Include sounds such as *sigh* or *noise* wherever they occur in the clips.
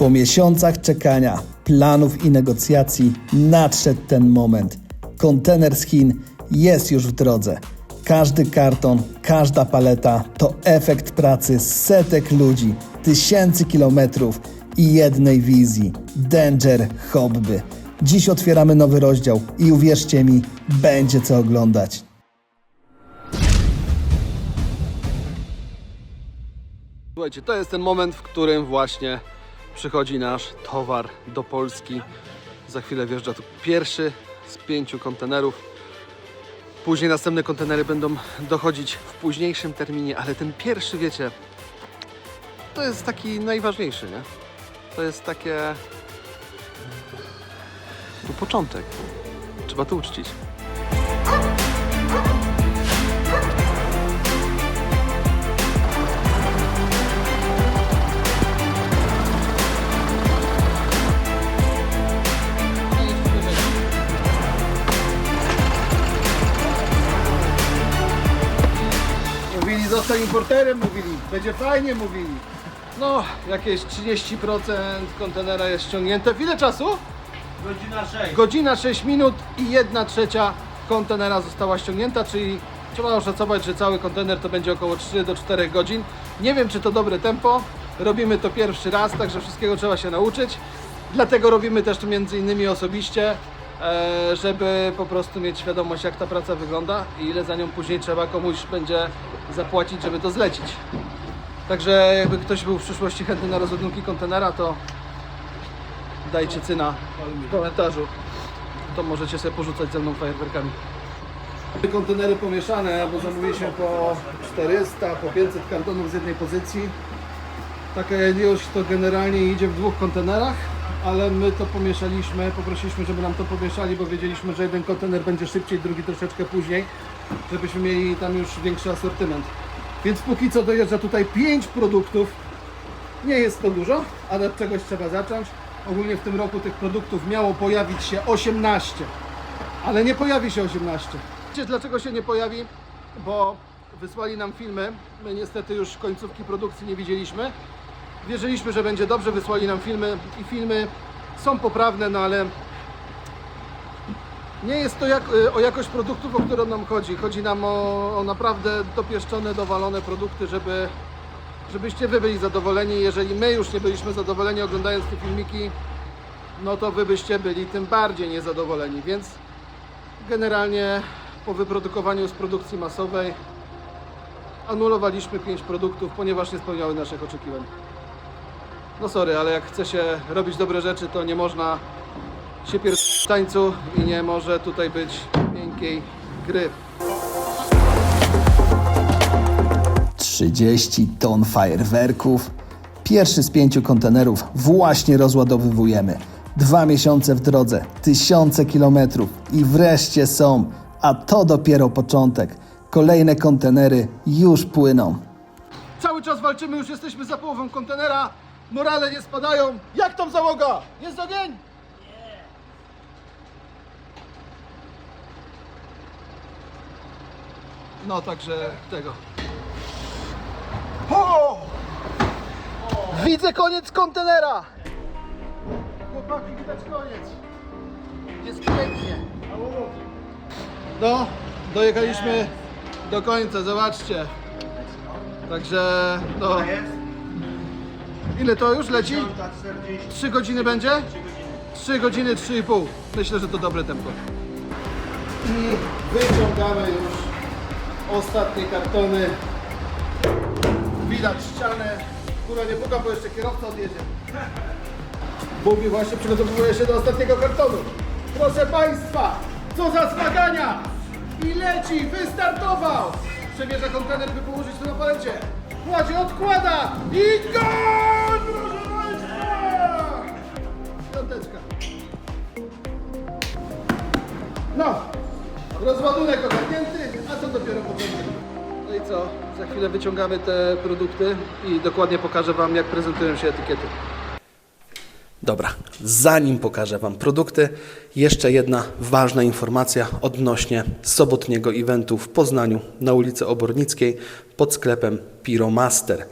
Po miesiącach czekania, planów i negocjacji nadszedł ten moment. Kontener z Chin jest już w drodze. Każdy karton, każda paleta to efekt pracy setek ludzi, tysięcy kilometrów i jednej wizji Danger Hobby. Dziś otwieramy nowy rozdział i uwierzcie mi, będzie co oglądać. Słuchajcie, to jest ten moment, w którym właśnie przychodzi nasz towar do Polski. Za chwilę wjeżdża tu pierwszy z pięciu kontenerów. Później następne kontenery będą dochodzić w późniejszym terminie, ale ten pierwszy, wiecie, to jest taki najważniejszy, nie? To jest takie... Tu początek. Trzeba to uczcić. Zostań importerem, mówili. Będzie fajnie, mówili. No, jakieś 30% kontenera jest ściągnięte. W ile czasu? Godzina 6. Godzina 6 minut i 1 trzecia kontenera została ściągnięta, czyli trzeba oszacować, że cały kontener to będzie około 3 do 4 godzin. Nie wiem, czy to dobre tempo. Robimy to pierwszy raz, także wszystkiego trzeba się nauczyć. Dlatego robimy też to między innymi osobiście, żeby po prostu mieć świadomość, jak ta praca wygląda i ile za nią później trzeba komuś będzie zapłacić, żeby to zlecić. Także jakby ktoś był w przyszłości chętny na rozładunki kontenera, to dajcie cyna w komentarzu. To możecie sobie porzucać ze mną fajerwerkami. Kontenery pomieszane, bo zamówiliśmy po 400, po 500 kartonów z jednej pozycji. Taka ilość to generalnie idzie w dwóch kontenerach, ale my to pomieszaliśmy, poprosiliśmy, żeby nam to pomieszali, bo wiedzieliśmy, że jeden kontener będzie szybciej, drugi troszeczkę później, żebyśmy mieli tam już większy asortyment. Więc póki co dojeżdża tutaj 5 produktów. Nie jest to dużo, ale od czegoś trzeba zacząć. Ogólnie w tym roku tych produktów miało pojawić się 18, ale nie pojawi się 18. Wiecie dlaczego się nie pojawi? Bo wysłali nam filmy. My niestety już końcówki produkcji nie widzieliśmy. Wierzyliśmy, że będzie dobrze, wysłali nam filmy i filmy są poprawne, no ale nie jest to jak, y, o jakość produktów, o którą nam chodzi. Chodzi nam o, o naprawdę dopieszczone, dowalone produkty, żeby, żebyście Wy byli zadowoleni. Jeżeli my już nie byliśmy zadowoleni oglądając te filmiki, no to Wy byście byli tym bardziej niezadowoleni. Więc generalnie po wyprodukowaniu z produkcji masowej anulowaliśmy 5 produktów, ponieważ nie spełniały naszych oczekiwań. No sorry, ale jak chce się robić dobre rzeczy, to nie można się pier... w tańcu i nie może tutaj być miękkiej gry. 30 ton fajerwerków. Pierwszy z pięciu kontenerów właśnie rozładowywujemy. Dwa miesiące w drodze, tysiące kilometrów i wreszcie są, a to dopiero początek. Kolejne kontenery już płyną. Cały czas walczymy, już jesteśmy za połową kontenera, morale nie spadają. Jak tam załoga? Jest ogień? No także tego. O! Widzę koniec kontenera! Chłopaki, widać koniec. Jest pięknie. No, dojechaliśmy do końca, zobaczcie. Także, no. Ile to już leci? 3 godziny będzie? 3 godziny, 3,5. Myślę, że to dobre tempo. I wyciągamy już ostatnie kartony. Widać ścianę. Kurwa nie puka, bo jeszcze kierowca odjedzie. Bubi właśnie przygotowuje się do ostatniego kartonu. Proszę Państwa, co za zmagania! I leci, wystartował! Przemierza kontener, by położyć to na palecie. Kładzie, odkłada i gol! No, rozładunek ogarnięty, a to dopiero początek. No i co? Za chwilę wyciągamy te produkty i dokładnie pokażę Wam, jak prezentują się etykiety. Dobra, zanim pokażę Wam produkty, jeszcze jedna ważna informacja odnośnie sobotniego eventu w Poznaniu na ulicy Obornickiej pod sklepem Piromaster.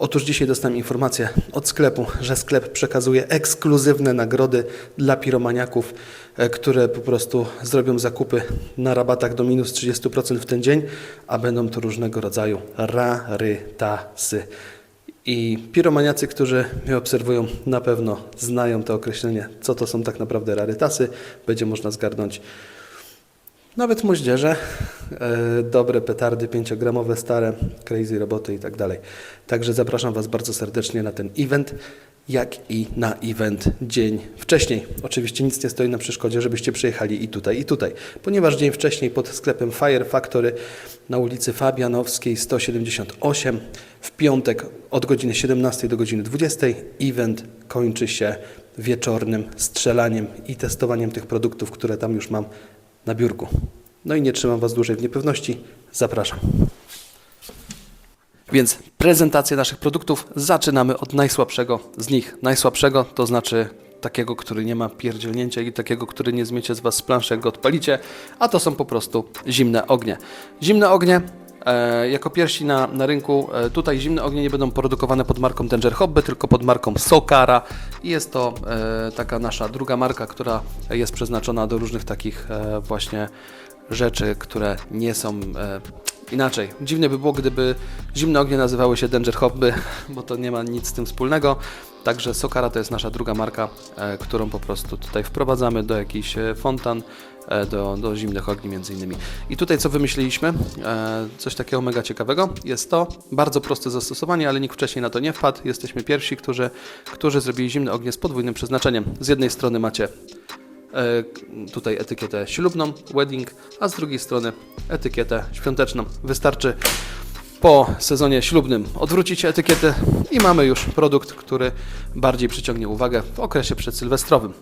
Otóż dzisiaj dostałem informację od sklepu, że sklep przekazuje ekskluzywne nagrody dla piromaniaków, e, które po prostu zrobią zakupy na rabatach do minus 30% w ten dzień, a będą to różnego rodzaju rarytasy. I piromaniacy, którzy mnie obserwują, na pewno znają to określenie, co to są tak naprawdę rarytasy. Będzie można zgarnąć nawet moździerze, e, dobre petardy 5-gramowe, stare, crazy roboty i tak dalej. Także zapraszam Was bardzo serdecznie na ten event, jak i na event dzień wcześniej. Oczywiście nic nie stoi na przeszkodzie, żebyście przyjechali i tutaj, i tutaj, ponieważ dzień wcześniej pod sklepem Fire Factory na ulicy Fabianowskiej 178 w piątek od godziny 17 do godziny 20 event kończy się wieczornym strzelaniem i testowaniem tych produktów, które tam już mam na biurku. No i nie trzymam Was dłużej w niepewności. Zapraszam. Więc prezentację naszych produktów zaczynamy od najsłabszego z nich. Najsłabszego to znaczy takiego, który nie ma pierdzielnięcia i takiego, który nie zmiecie z Was z planszy, jak go odpalicie, a to są po prostu zimne ognie. Zimne ognie jako pierwsi na, na rynku e, tutaj zimne ognie nie będą produkowane pod marką Danger Hobby, tylko pod marką Sokara i jest to e, taka nasza druga marka, która jest przeznaczona do różnych takich e, właśnie rzeczy, które nie są e, inaczej. Dziwnie by było, gdyby zimne ognie nazywały się Danger Hobby, *laughs* bo to nie ma nic z tym wspólnego. Także Sokara to jest nasza druga marka, e, którą po prostu tutaj wprowadzamy do jakichś e, fontan, e, do, do zimnych ogni między innymi. I tutaj co wymyśliliśmy, e, coś takiego mega ciekawego, jest to bardzo proste zastosowanie, ale nikt wcześniej na to nie wpadł. Jesteśmy pierwsi, którzy, którzy zrobili zimne ognie z podwójnym przeznaczeniem. Z jednej strony macie e, tutaj etykietę ślubną, wedding, a z drugiej strony etykietę świąteczną. Wystarczy po sezonie ślubnym odwrócić etykietę i mamy już produkt, który bardziej przyciągnie uwagę w okresie przedsylwestrowym.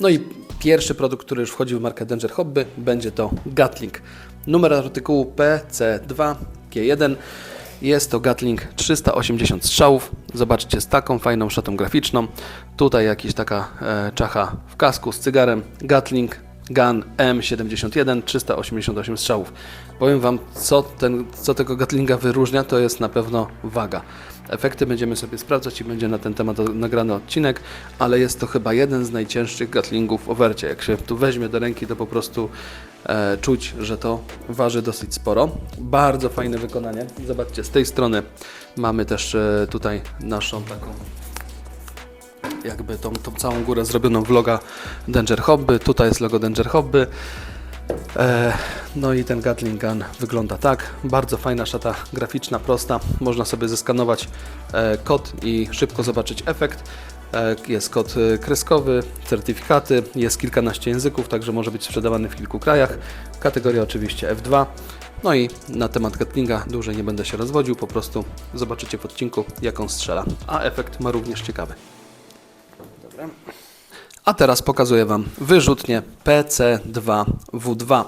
No i pierwszy produkt, który już wchodzi w markę Danger Hobby, będzie to Gatling. Numer artykułu PC2G1. Jest to Gatling 380 strzałów. Zobaczcie, z taką fajną szatą graficzną. Tutaj jakaś taka e, czacha w kasku z cygarem. Gatling Gun M71 388 strzałów. Powiem Wam, co, ten, co tego Gatlinga wyróżnia, to jest na pewno waga. Efekty będziemy sobie sprawdzać i będzie na ten temat nagrany odcinek, ale jest to chyba jeden z najcięższych Gatlingów w ofercie. Jak się tu weźmie do ręki, to po prostu e, czuć, że to waży dosyć sporo. Bardzo fajne wykonanie. Zobaczcie, z tej strony mamy też e, tutaj naszą taką jakby tą, tą całą górę zrobioną w Danger Hobby. Tutaj jest logo Danger Hobby. E, no i ten Gatling Gun wygląda tak. Bardzo fajna szata graficzna, prosta. Można sobie zeskanować e, kod i szybko zobaczyć efekt. E, Jest kod kreskowy, certyfikaty, jest kilkanaście języków, także może być sprzedawany w kilku krajach. Kategoria oczywiście F2. No i na temat Gatlinga dłużej nie będę się rozwodził, po prostu zobaczycie w odcinku jak on strzela. A efekt ma również ciekawy. A teraz pokazuję Wam wyrzutnię PC2W2.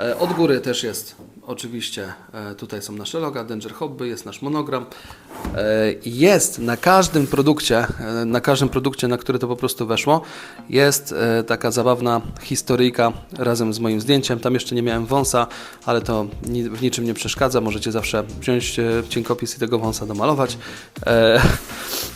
E, Od góry też jest oczywiście, e, tutaj są nasze loga, Danger Hobby, jest nasz monogram. E, Jest na każdym produkcie, na każdym produkcie, na który to po prostu weszło, jest taka zabawna historyjka razem z moim zdjęciem. Tam jeszcze nie miałem wąsa, ale to w niczym nie przeszkadza. Możecie zawsze wziąć cienkopis i tego wąsa domalować. *laughs*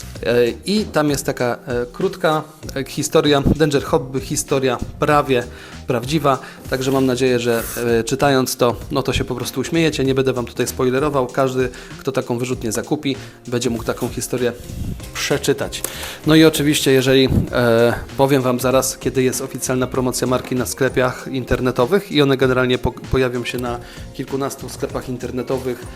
I tam jest taka e, krótka e, historia, Danger Hobby, historia prawie prawdziwa, także mam nadzieję, że e, czytając to, no to się po prostu uśmiejecie, nie będę Wam tutaj spoilerował, każdy, kto taką wyrzutnię zakupi, będzie mógł taką historię przeczytać. No i oczywiście, jeżeli e, powiem Wam zaraz, kiedy jest oficjalna promocja marki na sklepach internetowych i one generalnie po, pojawią się na kilkunastu sklepach internetowych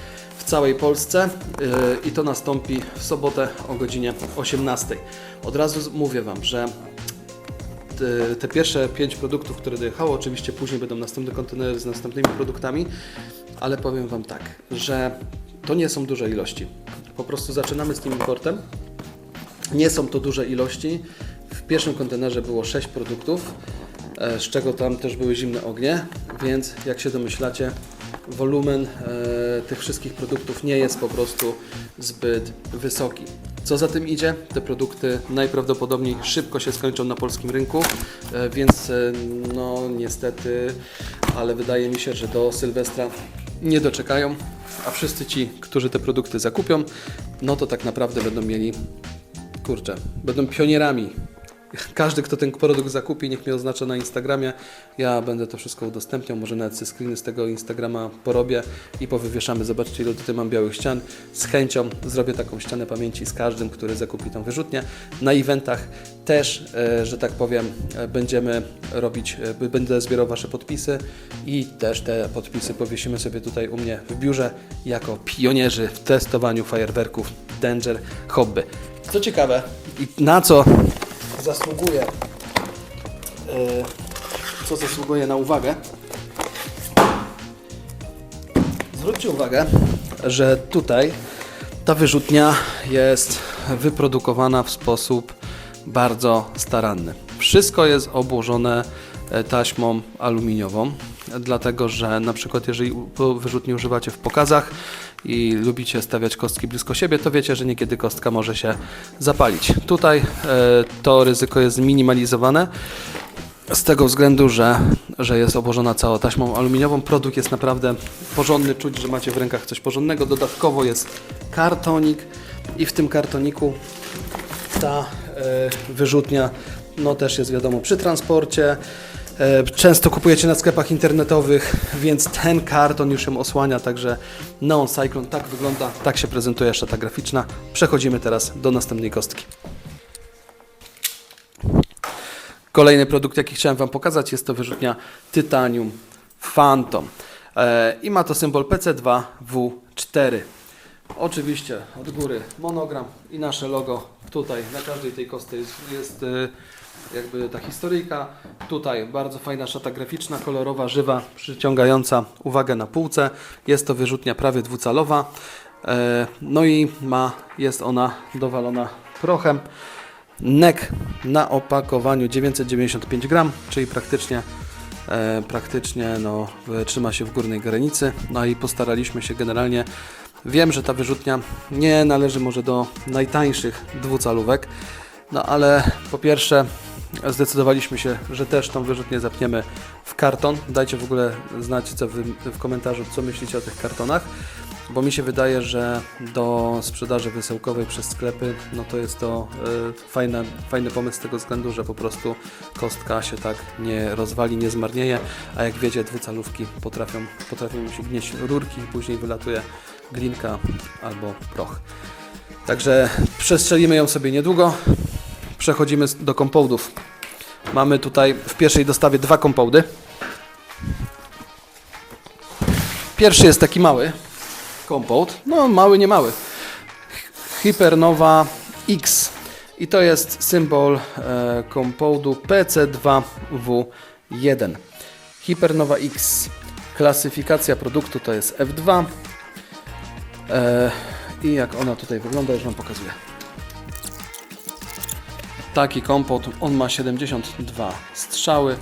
w całej Polsce yy, i to nastąpi w sobotę o godzinie 18. Od razu mówię Wam, że te, te pierwsze pięć produktów, które dojechało, oczywiście później będą następne kontenery z następnymi produktami, ale powiem Wam tak, że to nie są duże ilości. Po prostu zaczynamy z tym importem. Nie są to duże ilości. W pierwszym kontenerze było 6 produktów, e, z czego tam też były zimne ognie, więc jak się domyślacie, wolumen e, tych wszystkich produktów nie jest po prostu zbyt wysoki. Co za tym idzie? Te produkty najprawdopodobniej szybko się skończą na polskim rynku, e, więc e, no niestety ale wydaje mi się, że do Sylwestra nie doczekają, a wszyscy ci, którzy te produkty zakupią, no to tak naprawdę będą mieli, kurczę, będą pionierami każdy, kto ten produkt zakupi, niech mnie oznacza na Instagramie. Ja będę to wszystko udostępniał. Może nawet sobie screeny z tego Instagrama porobię i powywieszamy. Zobaczcie, ile tutaj mam białych ścian. Z chęcią zrobię taką ścianę pamięci z każdym, który zakupi tą wyrzutnię. Na eventach też, e, że tak powiem, e, będziemy robić, e, będę zbierał Wasze podpisy i też te podpisy powiesimy sobie tutaj u mnie w biurze jako pionierzy w testowaniu fajerwerków Danger Hobby. Co ciekawe i na co zasługuje, e, co zasługuje na uwagę. Zwróćcie uwagę, że tutaj ta wyrzutnia jest wyprodukowana w sposób bardzo staranny. Wszystko jest obłożone e, taśmą aluminiową, dlatego że na przykład jeżeli wyrzutni używacie w pokazach i lubicie stawiać kostki blisko siebie, to wiecie, że niekiedy kostka może się zapalić. Tutaj e, to ryzyko jest zminimalizowane. Z tego względu, że, że jest obłożona całą taśmą aluminiową, produkt jest naprawdę porządny, czuć, że macie w rękach coś porządnego. Dodatkowo jest kartonik i w tym kartoniku ta e, wyrzutnia no też jest wiadomo przy transporcie. E, często kupujecie na sklepach internetowych, więc ten karton już ją osłania, także Neon Cyclone tak wygląda, tak się prezentuje jeszcze ta graficzna. Przechodzimy teraz do następnej kostki. Kolejny produkt, jaki chciałem Wam pokazać, jest to wyrzutnia Titanium Phantom. E, I ma to symbol PC2W4. Oczywiście od góry monogram i nasze logo. Tutaj na każdej tej kostce jest, jest e, jakby ta historyjka. Tutaj bardzo fajna szata graficzna, kolorowa, żywa, przyciągająca uwagę na półce. Jest to wyrzutnia prawie dwucalowa. E, No i ma, jest ona dowalona prochem. NEK na opakowaniu 995 gram, czyli praktycznie, e, praktycznie no, trzyma się w górnej granicy. No i postaraliśmy się generalnie. Wiem, że ta wyrzutnia nie należy może do najtańszych dwucalówek, no ale po pierwsze zdecydowaliśmy się, że też tą wyrzutnię zapniemy w karton. Dajcie w ogóle znać co wy, w komentarzu, co myślicie o tych kartonach bo mi się wydaje, że do sprzedaży wysyłkowej przez sklepy, no to jest to y, fajna, fajny pomysł z tego względu, że po prostu kostka się tak nie rozwali, nie zmarnieje, a jak wiecie, dwucalówki potrafią, potrafią się gnieść rurki i później wylatuje glinka albo proch. Także przestrzelimy ją sobie niedługo. Przechodzimy do kompoundów. Mamy tutaj w pierwszej dostawie dwa kompoundy. Pierwszy jest taki mały, compound. No, mały, nie mały. Hypernova X. I to jest symbol e, compoundu PC2W1. Hypernova X. Klasyfikacja produktu to jest F2. E, I jak ona tutaj wygląda, już Wam pokazuję. Taki compound, on ma 72 strzały.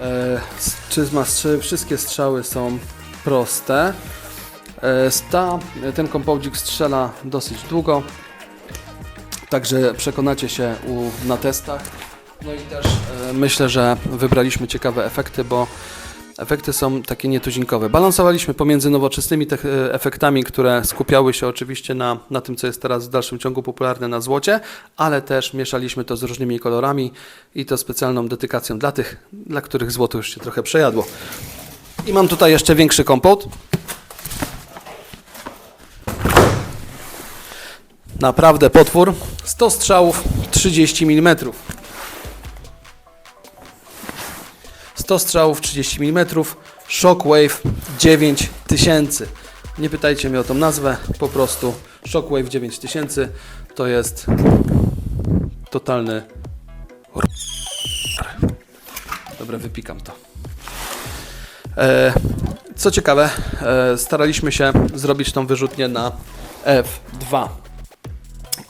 E, s- czy ma strzały? Wszystkie strzały są proste. E, Sta, ten kompoundzik strzela dosyć długo, także przekonacie się u, na testach. No i też e, myślę, że wybraliśmy ciekawe efekty, bo efekty są takie nietuzinkowe. Balansowaliśmy pomiędzy nowoczesnymi e, efektami, które skupiały się oczywiście na, na tym, co jest teraz w dalszym ciągu popularne na złocie, ale też mieszaliśmy to z różnymi kolorami i to specjalną dedykacją dla tych, dla których złoto już się trochę przejadło. I mam tutaj jeszcze większy kompound. Naprawdę potwór. 100 strzałów, 30 mm. 100 strzałów, 30 mm. Shockwave 9000. Nie pytajcie mnie o tą nazwę, po prostu Shockwave 9000 to jest totalny. Dobra, wypikam to. E, co ciekawe, e, staraliśmy się zrobić tą wyrzutnię na F2.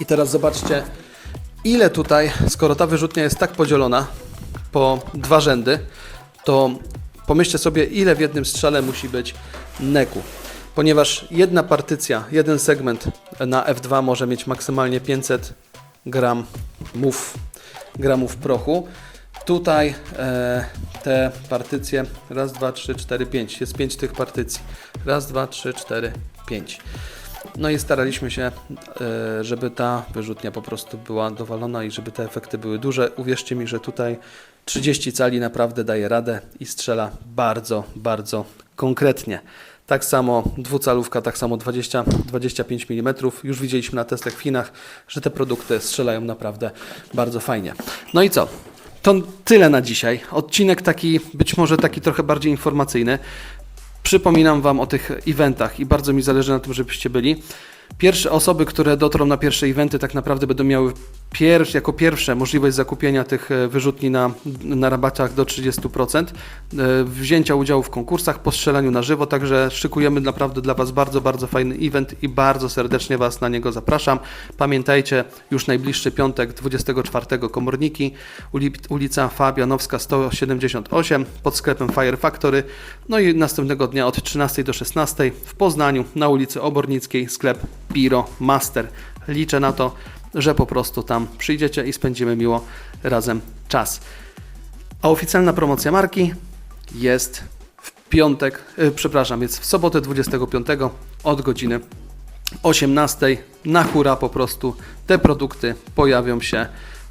I teraz zobaczcie, ile tutaj, skoro ta wyrzutnia jest tak podzielona po dwa rzędy, to pomyślcie sobie, ile w jednym strzale musi być neku. Ponieważ jedna partycja, jeden segment na F2 może mieć maksymalnie 500 gram mów, gramów prochu, Tutaj e, te partycje, raz, dwa, trzy, cztery, pięć. Jest pięć tych partycji. Raz, dwa, trzy, cztery, pięć. No i staraliśmy się, e, żeby ta wyrzutnia po prostu była dowalona i żeby te efekty były duże. Uwierzcie mi, że tutaj 30 cali naprawdę daje radę i strzela bardzo, bardzo konkretnie. Tak samo dwucalówka, tak samo 20-25 mm. Już widzieliśmy na testach w Chinach, że te produkty strzelają naprawdę bardzo fajnie. No i co? To tyle na dzisiaj. Odcinek taki, być może taki trochę bardziej informacyjny. Przypominam Wam o tych eventach i bardzo mi zależy na tym, żebyście byli. Pierwsze osoby, które dotrą na pierwsze eventy, tak naprawdę będą miały jako pierwsze możliwość zakupienia tych e, wyrzutni na, na rabatach do 30%, e, wzięcia udziału w konkursach, po strzelaniu na żywo, także szykujemy naprawdę dla Was bardzo, bardzo fajny event i bardzo serdecznie Was na niego zapraszam. Pamiętajcie, już najbliższy piątek, 24 Komorniki, uli- ulica Fabianowska 178 pod sklepem Fire Factory, no i następnego dnia od 13 do 16 w Poznaniu na ulicy Obornickiej sklep Piro Master. Liczę na to, że po prostu tam przyjdziecie i spędzimy miło razem czas. A oficjalna promocja marki jest w piątek, e, przepraszam, jest w sobotę 25 od godziny 18 na hura po prostu te produkty pojawią się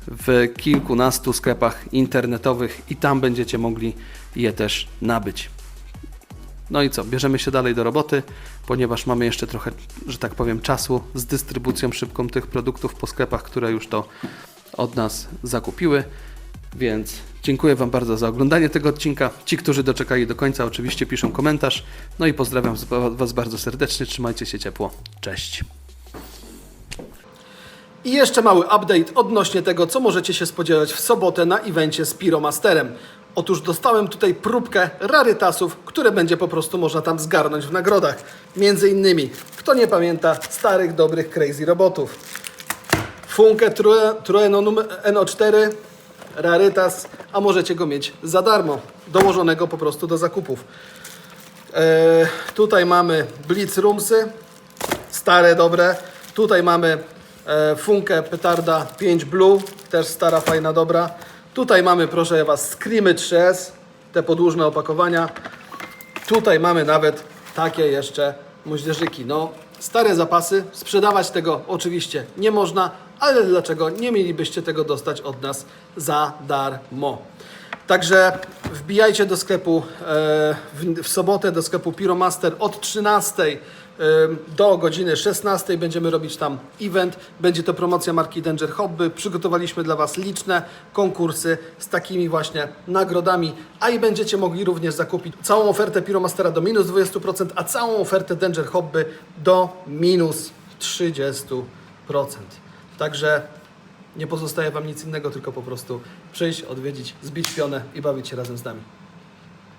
w kilkunastu sklepach internetowych i tam będziecie mogli je też nabyć. No i co, bierzemy się dalej do roboty, ponieważ mamy jeszcze trochę, że tak powiem, czasu z dystrybucją szybką tych produktów po sklepach, które już to od nas zakupiły. Więc dziękuję Wam bardzo za oglądanie tego odcinka. Ci, którzy doczekali do końca, oczywiście piszą komentarz. No i pozdrawiam Was bardzo serdecznie. Trzymajcie się ciepło. Cześć. I jeszcze mały update odnośnie tego, co możecie się spodziewać w sobotę na evencie z Pyromasterem. Otóż dostałem tutaj próbkę rarytasów, które będzie po prostu można tam zgarnąć w nagrodach. Między innymi, kto nie pamięta starych, dobrych Crazy Robotów. Funkę Truenonum NO4, rarytas, a możecie go mieć za darmo, dołożonego po prostu do zakupów. E, tutaj mamy Blitz Roomsy, stare, dobre. Tutaj mamy e, Funkę Petarda 5 Blue, też stara, fajna, dobra. Tutaj mamy, proszę Was, Screamy 3S, te podłużne opakowania. Tutaj mamy nawet takie jeszcze moździerzyki. No, stare zapasy, sprzedawać tego oczywiście nie można, ale dlaczego nie mielibyście tego dostać od nas za darmo? Także wbijajcie do sklepu e, w, sobotę do sklepu Pyromaster od 13 e, do godziny 16 będziemy robić tam event. Będzie to promocja marki Danger Hobby. Przygotowaliśmy dla Was liczne konkursy z takimi właśnie nagrodami, a i będziecie mogli również zakupić całą ofertę Pyromastera do minus 20%, a całą ofertę Danger Hobby do minus 30%. Także nie pozostaje Wam nic innego, tylko po prostu przyjść, odwiedzić, zbić pionę i bawić się razem z nami.